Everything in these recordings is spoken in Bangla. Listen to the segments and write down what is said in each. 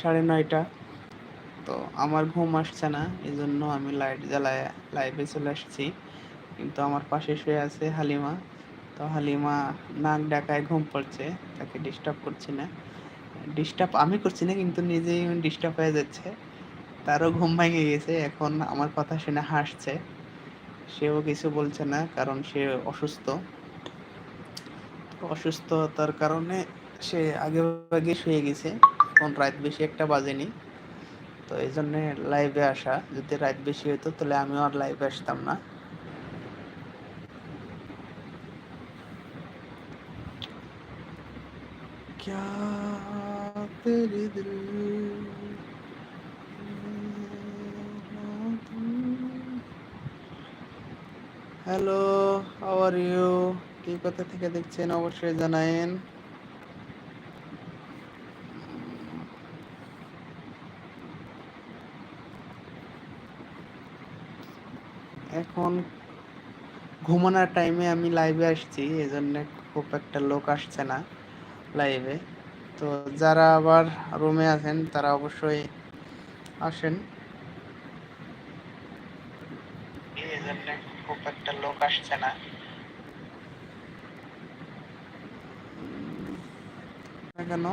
সাড়ে নয়টা। তো আমার ঘুম আসছে না এই জন্য আমি লাইট জ্বালায় লাইভে চলে আসছি। কিন্তু আমার পাশে শুয়ে আছে হালিমা। তো হালিমা নাক ডাকায় ঘুম পড়ছে, তাকে ডিস্টার্ব করছি না। ডিস্টার্ব আমি করছি না, কিন্তু নিজেই ডিস্টার্ব হয়ে যাচ্ছে। তারও ঘুম ভেঙে গেছে, এখন আমার কথা শুনে হাসছে। সেও কিছু বলছে না, কারণ সে অসুস্থ। অসুস্থতার কারণে সে আগে আগে শুয়ে গেছে। এখন রাত বেশি একটা বাজেনি তো এই জন্য লাইভে আসা যদি রাত বেশি হতো তাহলে আমিও আর লাইভে আসতাম না क्या तेरे दिल হ্যালো হাউ আর ইউ কি কোথা থেকে দেখছেন অবশ্যই জানায়েন এখন ঘুমানোর টাইমে আমি লাইভে আসছি এই জন্য খুব একটা লোক আসছে না লাইভে তো যারা আবার রুমে আছেন, তারা অবশ্যই আসেন। এই জন্য খুব একটা লোক আসছে না। কেন?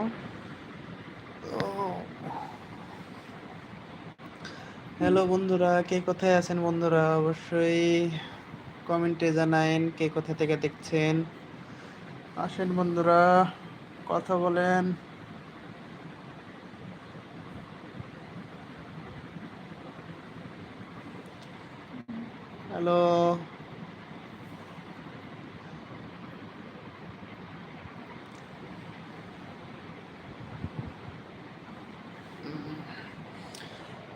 হ্যালো বন্ধুরা। কে কোথায় আছেন বন্ধুরা? অবশ্যই কমেন্টে জানায়েন কে কোথা থেকে দেখছেন। আসেন বন্ধুরা, কথা বলেন। হ্যালো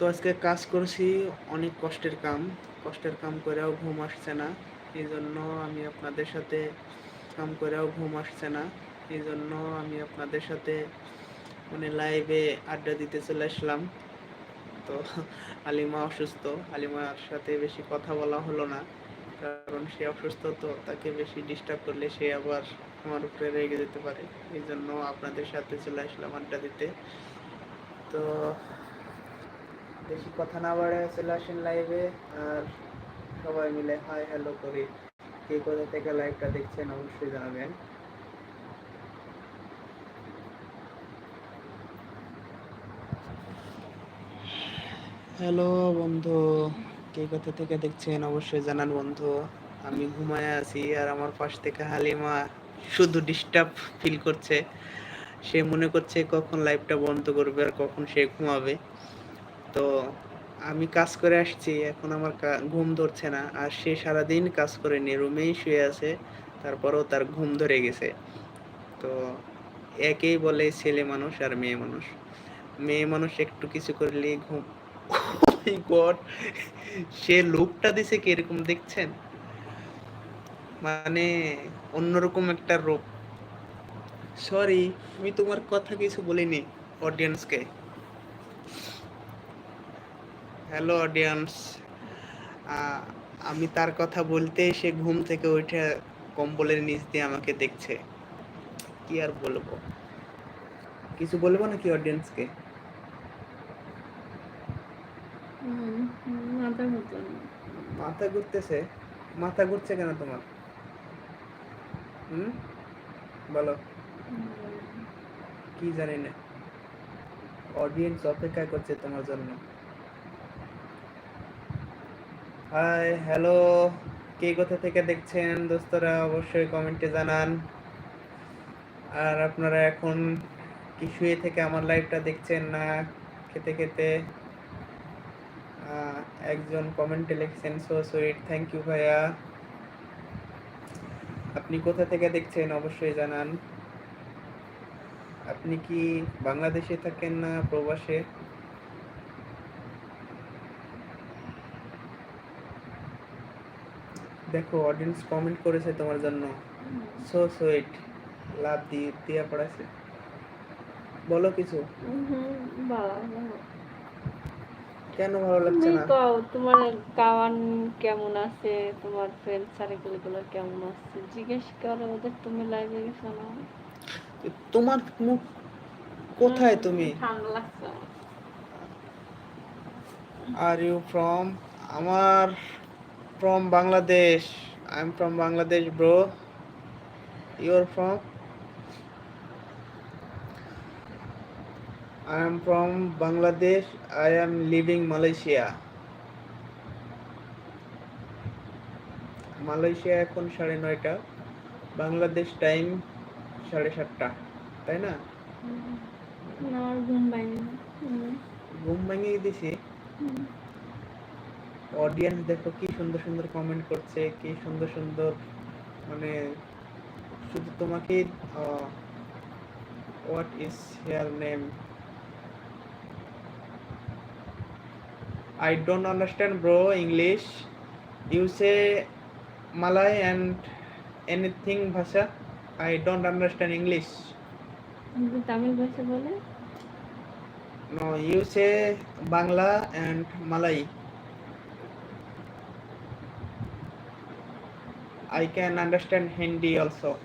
তো আজকে কাজ করছি, অনেক কষ্টের কাম। কষ্টের কাম করেও ঘুম আসছে না, এই জন্য আমি আপনাদের সাথে কাম করেও ঘুম আসছে না। এই জন্য আমি আপনাদের সাথে মানে লাইভে আড্ডা দিতে চলে আসলাম। তো আলিমা অসুস্থ, আলিমার সাথে বেশি কথা বলা হলো না, কারণ সে অসুস্থ তো, তাকে বেশি ডিস্টার্ব করলে সে আবার আমার উপরে রেগে যেতে পারে। এই জন্য আপনাদের সাথে চলে আসলাম আড্ডা দিতে। তো বেশি কথা না বাড়ে চলে আসেন লাইভে আর সবাই মিলে হাই হ্যালো করি। কে কোথা থেকে লাইভটা দেখছেন অবশ্যই জানাবেন। হ্যালো বন্ধু, কে কোথা থেকে দেখছেন অবশ্যই জানান বন্ধু। আমি ঘুমায় আছি আর আমার পাশ থেকে হালিমা শুধু ডিস্টার্ব ফিল করছে। সে মনে করছে কখন লাইভটা বন্ধ করবে আর কখন সে ঘুমাবে। তো আমি কাজ করে আসছি, এখন আমার ঘুম ধরছে না। আর সে সারাদিন কাজ করে নি রুমেই শুয়ে আছে, তারপরেও তার ঘুম ধরে গেছে। তো একেই বলে ছেলে মানুষ আর মেয়ে মানুষ। মেয়ে মানুষ একটু কিছু করলে ঘুম সে লুকটা দিছে কীরকম দেখছেন? মানে অন্যরকম একটা রূপ সরি আমি তোমার কথা কিছু বলিনি অডিয়েন্সকে হ্যালো অডিয়েন্স আমি তার কথা বলতে সে ঘুম থেকে উঠে কম্বলের নিচ দিয়ে আমাকে দেখছে। কি আর বলব? কিছু বলব নাকি অডিয়েন্সকে মাথা ঘুরতো মাথা ঘুরতেছে? মাথা ঘুরছে কেন তোমার? হুম? বলো। কি জানি না। অডিয়েন্স অপেক্ষা করছে তোমার জন্য। হাই হ্যালো কে কোথা থেকে দেখছেন? দোস্তরা অবশ্যই কমেন্টে জানান। আর আপনারা এখন কি শুয়ে থেকে আমার লাইভটা দেখছেন না? খেতে খেতে একজন কমেন্টে লিখছেন সো সুইট থ্যাংক ইউ ভাইয়া। আপনি কোথা থেকে দেখছেন? অবশ্যই জানান। আপনি কি বাংলাদেশে থাকেন না প্রবাসে? দেখো অডিয়েন্স কমেন্ট করেছে তোমার জন্য। সো সুইট লাভ দিয়ে দিয়া পড়াছে বলো কিছু। কেন ভালো লাগছে না? কও তোমার কাওয়ান কেমন আছে? তোমার ফ্রেন্ড সার্কেলগুলো কেমন আছে? জিজ্ঞেস করো ওদের তুমি লাইভে গেছো না? তোমার মুখ কোথায় তুমি? ঠান্ডা লাগছে আর ইউ ফ্রম আমার from Bangladesh. I'm from Bangladesh, bro. You're from? I am from Bangladesh. I am living Malaysia. Malaysia এখন সাড়ে নয়টা বাংলাদেশ টাইম সাড়ে সাতটা তাই না ঘুম ভাঙিয়ে দিছি অডিয়েন্স দেখো কি সুন্দর সুন্দর কমেন্ট করছে কি সুন্দর সুন্দর মানে শুধু তোমাকে what is her name I don't understand bro English you say Malay and anything ভাষা? I don't understand English Tamil ভাষা বলে? You say Bangla and Malay I can understand Hindi also.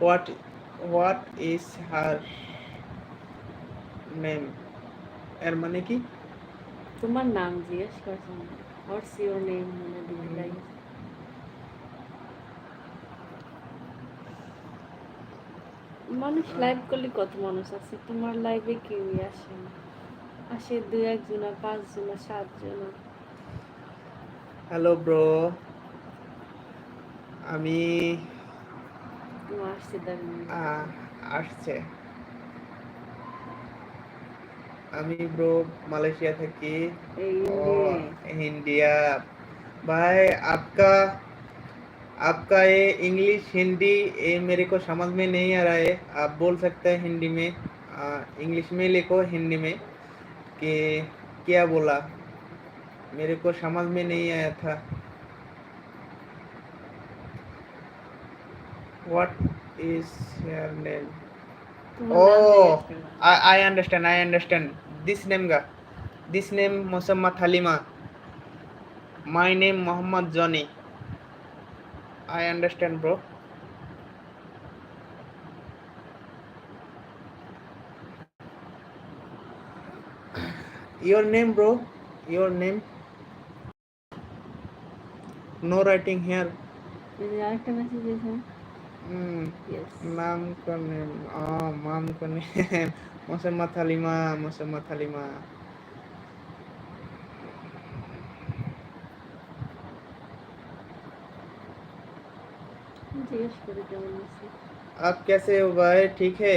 What what is her name? এর মানে কি তোমার নাম জিজ্ঞেস করছ হোয়াটস ইউর নেম মানে দিদি মানুষ লাইভ করলে কত মানুষ আছে? তোমার লাইভে কেউই আসে না। আসে দুই একজন পাঁচজন সাতজন হ্যালো ব্রো আমি আমি ব্রো মালয়েশিয়া থাকি। ইন্ডিয়া। ভাই আপকা আপকা এ ইংলিশ হিন্দি এ মেরে কো সমাজ মে নেই আর আয়ে আপ বল সকতে হিন্দি মে। ইংলিশ মে লেখো হিন্দি মে। কে কে বলা? मेरे को समझ में नहीं आया था what is your name oh I, I understand i understand this name ga this name musammad halima my name muhammad johnny i understand bro your name bro your name no writing here result messages huh? mm. yes mam ka name oh mam ka name Muhammad Halima Muhammad Halima आप कैसे हो भाई ठीक है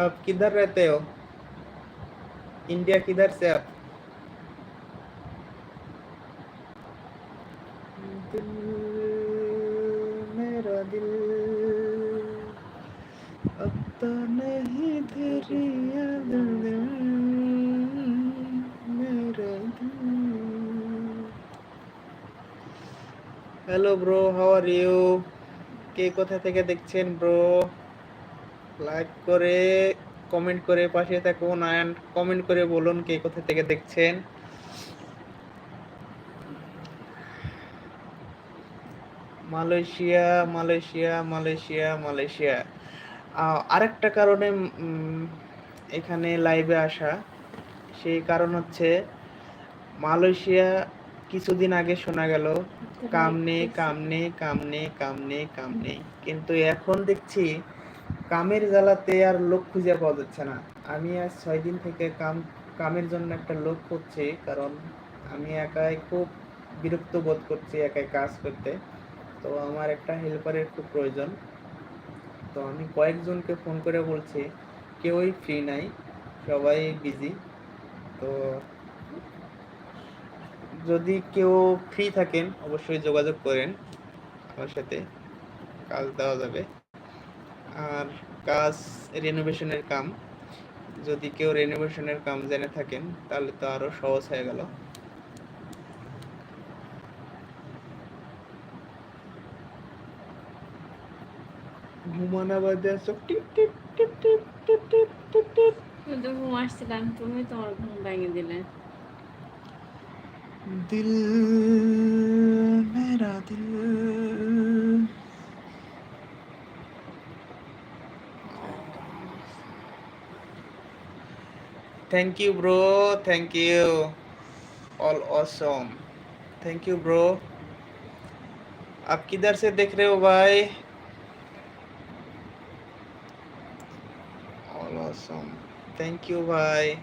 आप किधर रहते हो इंडिया किधर से आप ব্রো হাউ আর ইউ কে কোথা থেকে দেখছেন ব্রো লাইক করে কমেন্ট করে পাশে থাকুন অ্যান্ড কমেন্ট করে বলুন কে কোথা থেকে দেখছেন। Malaysia Malaysia Malaysia Malaysia. আরেকটা কারণে এখানে লাইভে আসা, সেই কারণ হচ্ছে মালয়েশিয়া কিছুদিন আগে শোনা গেল কাম নেই কাম নেই কাম নেই কাম নেই কাম নেই। কিন্তু এখন দেখছি কামের জ্বালাতে আর লোক খুঁজে পাওয়া যাচ্ছে না। আমি আজ ছয় দিন থেকে কাম কামের জন্য একটা লোক করছি কারণ আমি একাই খুব বিরক্ত বোধ করছি একাই কাজ করতে। তো আমার একটা হেল্পারের খুব প্রয়োজন। তো আমি কয়েকজনকে ফোন করে বলছি কেউই ফ্রি নাই সবাই বিজি তো যদি কেউ ফ্রি থাকেন, অবশ্যই যোগাযোগ করেন আমার সাথে। কাজ দেওয়া যাবে। আর কাজ রেনোভেশনের কাম, যদি কেউ রেনোভেশনের কাম জেনে থাকেন, তাহলে তো আরও সহজ হয়ে গেল। ঘুমানা বাজে সব টিপ টিপ টিপ টিপ টিপ টিপ টিপ। টিপ আসছিলাম, তুমি তোমার ঘুম ভেঙে দিলে। दिल, मेरा दिल। Thank you bro thank you all awesome thank you bro आप किधर से देख रहे हो भाई? ऑल ऑसम थैंक यू भाई.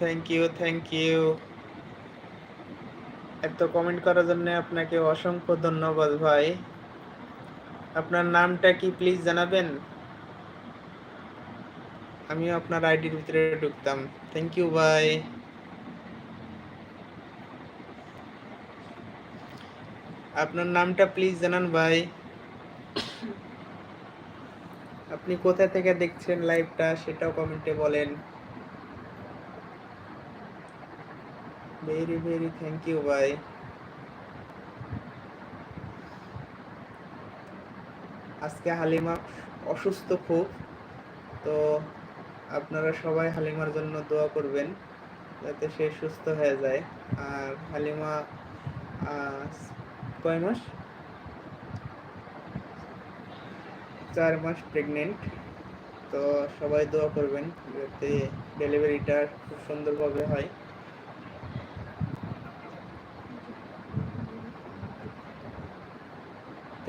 থ্যাংক ইউ থ্যাংক ইউ এত কমেন্ট করার জন্য আপনাকে অসংখ্য ধন্যবাদ ভাই। আপনার নামটা কি প্লিজ জানাবেন? আমিও আপনার আইডির ভিতরে ঢুকতাম। থ্যাংক ইউ ভাই। আপনার নামটা প্লিজ জানান ভাই। আপনি কোথা থেকে দেখছেন লাইভটা সেটাও কমেন্টে বলেন। ভেরি ভেরি থ্যাংক ইউ ভাই আজকে হালিমা অসুস্থ খুব, তো আপনারা সবাই হালিমার জন্য দোয়া করবেন যাতে সে সুস্থ হয়ে যায়। আর হালিমা কয় মাস? চার মাস প্রেগনেন্ট তো সবাই দোয়া করবেন যাতে ডেলিভারিটা খুব সুন্দরভাবে হয়।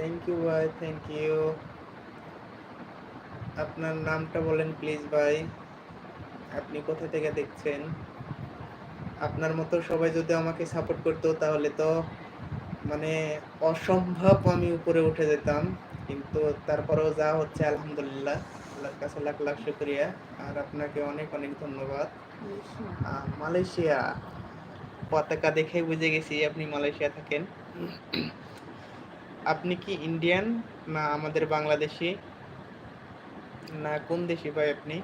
থ্যাংক ইউ ভাই থ্যাংক ইউ আপনার নামটা বলেন প্লিজ ভাই আপনি কোথা থেকে দেখছেন? আপনার মতো সবাই যদি আমাকে সাপোর্ট করতো তাহলে তো মানে অসম্ভব আমি উপরে উঠে যেতাম। কিন্তু তারপরেও যা হচ্ছে আলহামদুলিল্লাহ। আল্লাহর কাছে লাখ লাখ শুক্রিয়া। আর আপনাকে অনেক অনেক ধন্যবাদ। মালয়েশিয়া। পতাকা দেখে বুঝে গেছি আপনি মালয়েশিয়া থাকেন। আপনি কি ইন্ডিয়ান না আমাদের বাংলাদেশি? না, কোন দেশি ভাই আপনি?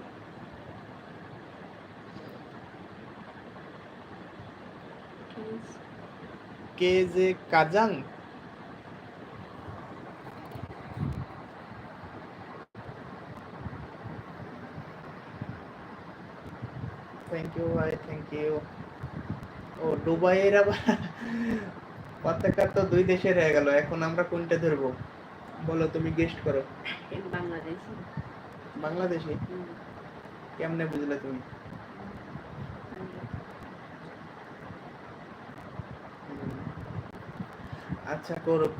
কে যে কাজাং? থ্যাংক ইউ ভাই থ্যাংক ইউ ও, দুবাইয়ের আবার পতাকা তো দুই দেশের হয়ে গেল এখন আমরা কোনটা ধরবো? বলো তুমি গেস্ট করো। বাংলাদেশ। বাংলাদেশি? কেমনে বুঝলে তুমি? আচ্ছা করুক।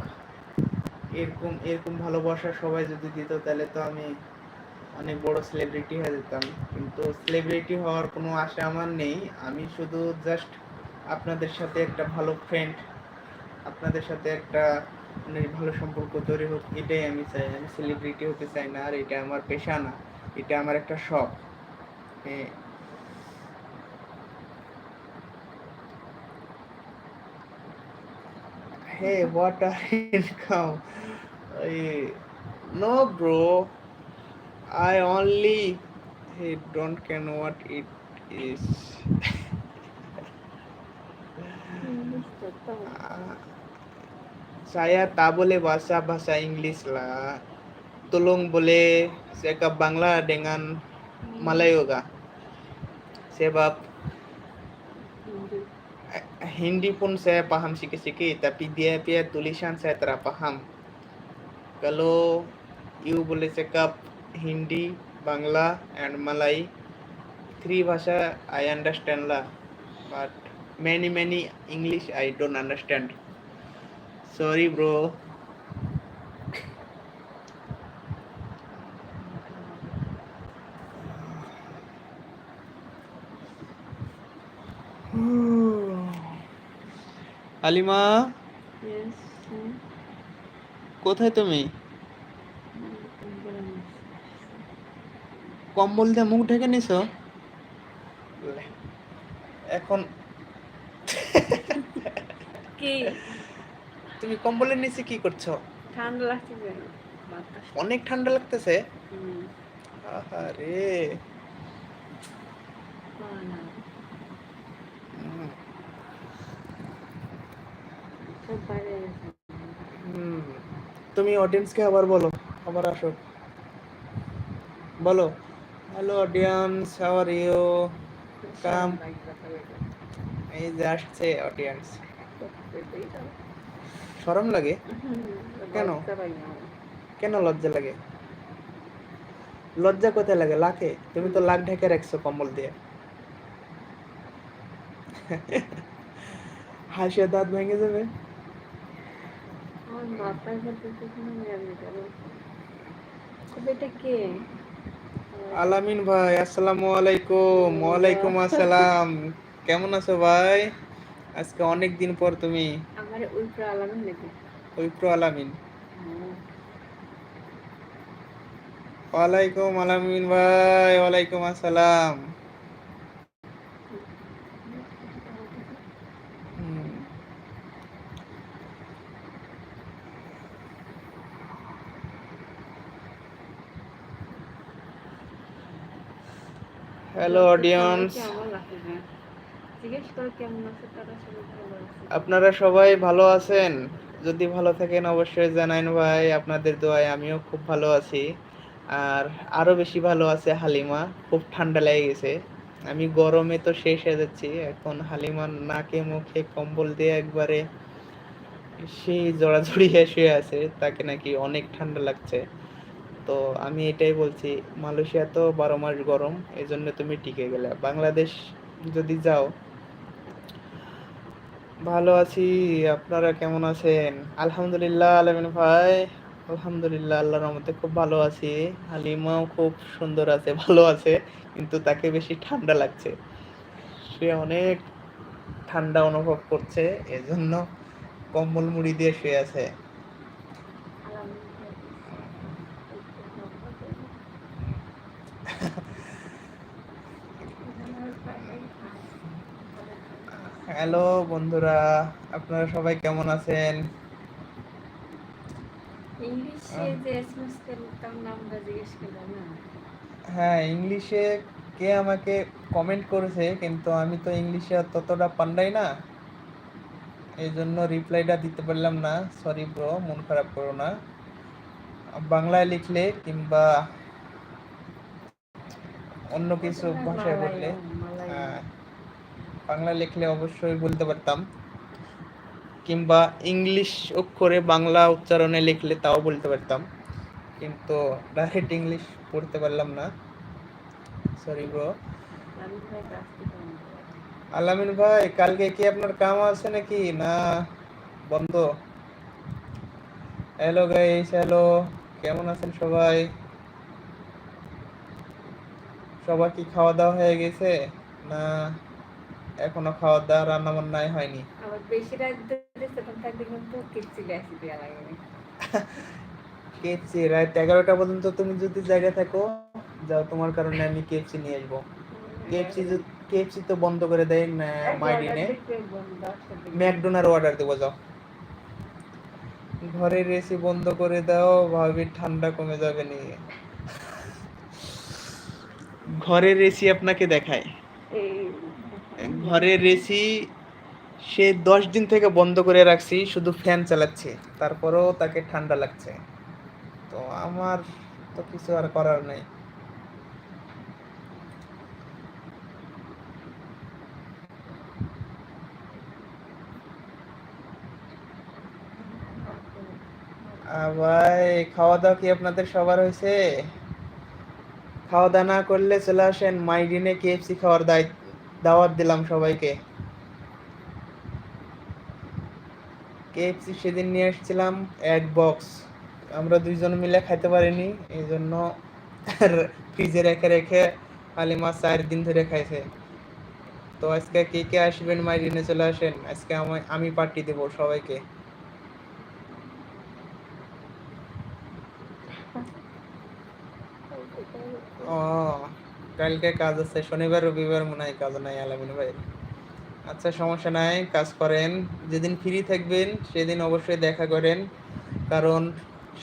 এরকম এরকম ভালোবাসা সবাই যদি দিত তাহলে তো আমি অনেক বড় সেলিব্রিটি হয়ে যেতাম। কিন্তু সেলিব্রিটি হওয়ার কোনো আশা আমার নেই। আমি শুধু জাস্ট আপনাদের সাথে একটা ভালো ফ্রেন্ড আপনাদের সাথে একটা মানে ভালো সম্পর্ক তৈরি হোক এটাই আমি চাই আমি সেলিব্রিটি হতে চাই না আর এটা আমার পেশা না এটা আমার একটা শখ হ্যাঁ Hey, what are income? No, bro. I only hey, don't care what it is. Saya tak boleh bahasa bahasa Inggeris lah. Tolong boleh cakap Bangla dengan Melayu kah? Sebab eh, Hindi pun saya paham sikit-sikit tapi dia punya tulisan saya tak paham. Kalau you boleh cakap Hindi, Bangla and Malay, three bahasa I understand lah. But many many English I don't understand. Sorry bro. আলিমা কোথায় তুমি কম্বল দিয়ে মুখ ঢেকে নিছো এখন কি? তুমি কম্বলের নিচে কি করছ? ঠান্ডা লাগছে অনেক ঠান্ডা লাগতেছে? আহারে। তুমি অডিয়েন্সকে আবার বলো আবার আসো। বলো। Hello audience how are you come. এই যে আসছে অডিয়েন্স শরম লাগে? কেন? কেন লজ্জা লাগে? লজ্জা কোথায় লাগে? লাখে? তুমি তো লাখ ঢেকে রাখছো কম্বল দিয়ে। হাসিয়ে দাঁত ভেঙে যাবে। আলামিন ভাই আসসালামু আলাইকুম। ওয়ালাইকুম আসসালাম। কেমন আছো ভাই? আজকে অনেক দিন পর তুমি আমার উল্টো আলাদা নাকি পবিত্র আলামিন। ওয়ালাইকুম আলামিন ভাই ওয়ালাইকুম আসসালাম। Hello audience? আপনারা সবাই ভালো আছেন? যদি ভালো থাকেন অবশ্যই জানাইন ভাই, আপনাদের দোয়ায় আমিও খুব ভালো আছি। আর আরও বেশি ভালো আছে হালিমা, খুব ঠান্ডা লেগে গেছে। আমি গরমে তো শেষ হয়ে যাচ্ছি, এখন হালিমার নাকে মুখে কম্বল দিয়ে একবারে সেই জড়াজড়ি শুয়ে আছে, তাকে নাকি অনেক ঠান্ডা লাগছে। তো আমি এটাই বলছি, মালয়েশিয়া তো বারো মাস গরম এই জন্য তুমি টিকে গেলে। বাংলাদেশ যদি যাও ভালো আছি, আপনারা কেমন আছেন? আলহামদুলিল্লাহ, আলমিন ভাই। আলহামদুলিল্লাহ, আল্লাহর রহমতে খুব ভালো আছি। হালিমাও খুব সুন্দর আছে, ভালো আছে, কিন্তু তাকে বেশি ঠান্ডা লাগছে। সে অনেক ঠান্ডা অনুভব করছে, এজন্য কম্বল মুড়ি দিয়ে শুয়ে আছে। হ্যালো বন্ধুরা আপনারা সবাই কেমন আছেন? হ্যাঁ ইংলিশে কে আমাকে কমেন্ট করেছে কিন্তু আমি তো ইংলিশে ততটা পান্ডাই না। এই জন্য রিপ্লাইটা দিতে পারলাম না সরি ব্রো মন খারাপ করো না। বাংলায় লিখলে কিংবা অন্য কিছু ভাষায় বললে। বাংলা লিখলে অবশ্যই বলতে পারতাম। কিংবা ইংলিশ অক্ষরে বাংলা উচ্চারণে লিখলে তাও বলতে পারতাম। কিন্তু ডাইরেক্ট ইংলিশ পড়তে পারলাম না। সরি ব্রো আলামিন ভাই কালকে কি আপনার কাম আছে নাকি? না বন্ধ। হ্যালো গাইস হ্যালো কেমন আছেন সবাই? সবার কি খাওয়া দাওয়া হয়ে গেছে? না। এখনও খাওয়া দাওয়া রান্না বান্নাই হয়নি। আবার বেশি রাত ধরে তখন থাকলে কিন্তু কিচ্ছু গ্যাস দেওয়া লাগে না। রাত এগারোটা পর্যন্ত তুমি যদি জায়গায় থাকো যাও তোমার কারণে আমি কেএফসি নিয়ে আসব। কেএফসি কেএফসি তো বন্ধ করে দেয় মাইডিনে ম্যাকডোনার অর্ডার দেবো যাও। ঘরের এসি বন্ধ করে দাও ভাবি ঠান্ডা কমে যাবে নি। ঘরের এসি আপনাকে দেখায়। ঘরের এসি সে দশ দিন থেকে বন্ধ করে রাখছি, শুধু ফ্যান চালাচ্ছে। তারপরেও তাকে ঠান্ডা লাগছে। তো আমার তো কিছু আর করার নেই। ভাই খাওয়া দাওয়া কি আপনাদের সবার হয়েছে? খাওয়া দাওয়া না করলে চলে আসেন মাইডিনে কেএফসি খাওয়ার দায়- দাওয়াত দিলাম সবাইকে। কেএফসি সেদিন নিয়ে এসেছিলাম এক বক্স আমরা দুইজন মিলে খাইতে পারিনি এই জন্য ফ্রিজে রেখে রেখে হালিমা চার দিন ধরে খাইছে। তো আজকে কে কে আসবেন মাই দিনে চলে আসেন, আজকে আমি পার্টি দেবো সবাইকে ও কালকে কাজ আছে শনিবার রবিবার মনে হয় কাজ নাই আলামিন ভাই। আচ্ছা সমস্যা নাই কাজ করেন। যেদিন ফ্রি থাকবেন সেদিন অবশ্যই দেখা করেন। কারণ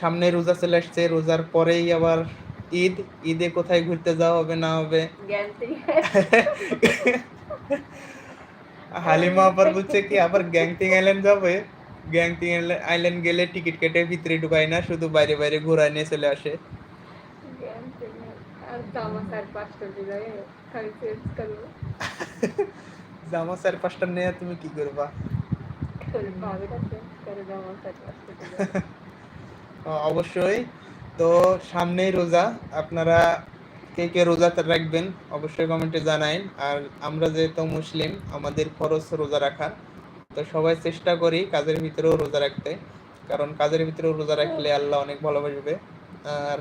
সামনে রোজা চলে আসছে রোজার পরেই আবার ঈদ। ঈদে কোথায় ঘুরতে যাওয়া হবে না হবে? হালিমা আবার বলছে কি আবার গ্যাংটিং আইল্যান্ড যাবে। গ্যাংটিং আইল্যান্ড গেলে টিকিট কেটে ভিতরে ঢুকায় না শুধু বাইরে বাইরে ঘোরা নিয়ে চলে আসে। জামা চার পাঁচটা নিয়ে তুমি কি করবা? অবশ্যই। তো সামনেই রোজা আপনারা কে কে রোজা রাখবেন অবশ্যই কমেন্টে জানাইন। আর আমরা যেহেতু মুসলিম আমাদের খরচ রোজা রাখা তো সবাই চেষ্টা করি কাজের ভিতরেও রোজা রাখতে। কারণ কাজের ভিতরেও রোজা রাখলে আল্লাহ অনেক ভালোবাসবে। আর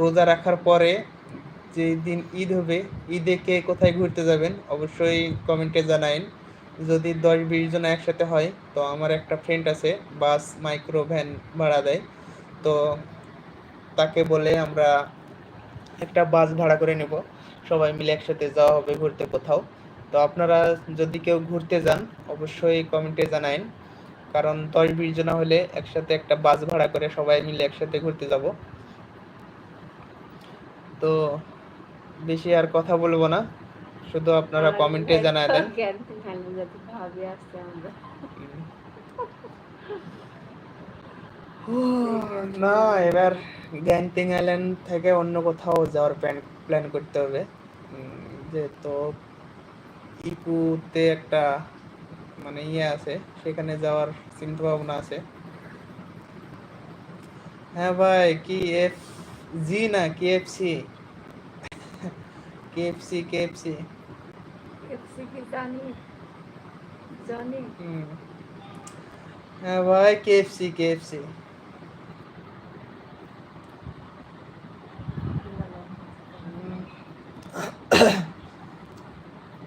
রোজা রাখার পরে যে দিন ঈদ হবে, ঈদে কে কোথায় ঘুরতে যাবেন অবশ্যই কমেন্টে জানাইন। যদি দশ বিশ জন একসাথে হয়, তো আমার একটা ফ্রেন্ড আছে, বাস মাইক্রো ভ্যান ভাড়া দেয়। তো তাকে বলে আমরা একটা বাস ভাড়া করে নেব। সবাই মিলে একসাথে যাওয়া হবে ঘুরতে কোথাও। তো আপনারা যদি কেউ ঘুরতে যান, অবশ্যই কমেন্টে জানাইন। কারণ দশ বিশ জন হলে একসাথে একটা বাস ভাড়া করে সবাই মিলে একসাথে ঘুরতে যাব। তো বেশি আর কথা বলব না। শুধু আপনারা কমেন্টে জানায় দেন। না এবার গ্যাংটিং আইল্যান্ড থেকে অন্য কোথাও যাওয়ার প্ল্যান প্ল্যান করতে হবে। যেহেতু ইপুতে একটা মানে ইয়ে আছে সেখানে যাওয়ার চিন্তা ভাবনা আছে। হ্যাঁ ভাই কি এফ জি না কেএফসি কেএফসি কেএফসি এফসি কি জানি? জানি। হ্যাঁ ভাই কেএফসি কেএফসি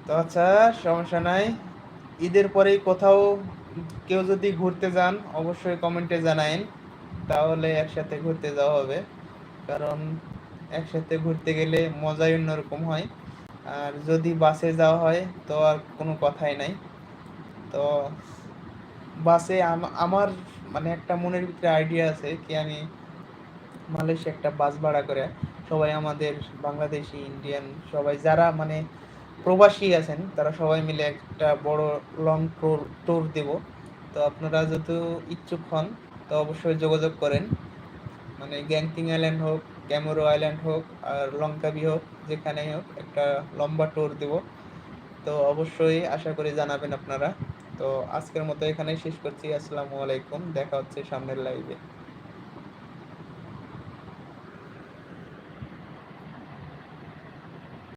তো আচ্ছা সমস্যা নাই। ঈদের পরেই কোথাও কেউ যদি ঘুরতে যান অবশ্যই কমেন্টে জানাইন। তাহলে একসাথে ঘুরতে যাওয়া হবে। কারণ একসাথে ঘুরতে গেলে মজাই অন্যরকম হয়। আর যদি বাসে যাওয়া হয়, তো আর কোনো কথাই নাই। তো বাসে আম- আমার মানে একটা মনের ভিতরে আইডিয়া আছে কি আমি মালয়েশিয়া একটা বাস ভাড়া করে সবাই আমাদের বাংলাদেশি, ইন্ডিয়ান সবাই যারা মানে প্রবাসী আছেন, তারা সবাই মিলে একটা বড় লং ট্যুর ট্যুর দেব। তো আপনারা যদি ইচ্ছুক হন, তো অবশ্যই যোগাযোগ করেন। মানে গ্যাংটিং আইল্যান্ড হোক ক্যামোরো আইল্যান্ড হোক আর লঙ্কাবি হোক, যেখানেই হোক একটা লম্বা ট্যুর দেব। তো অবশ্যই আশা করি জানাবেন আপনারা। তো আজকের মতো এখানেই শেষ করছি। আসসালামু আলাইকুম। দেখা হচ্ছে সামনের লাইভে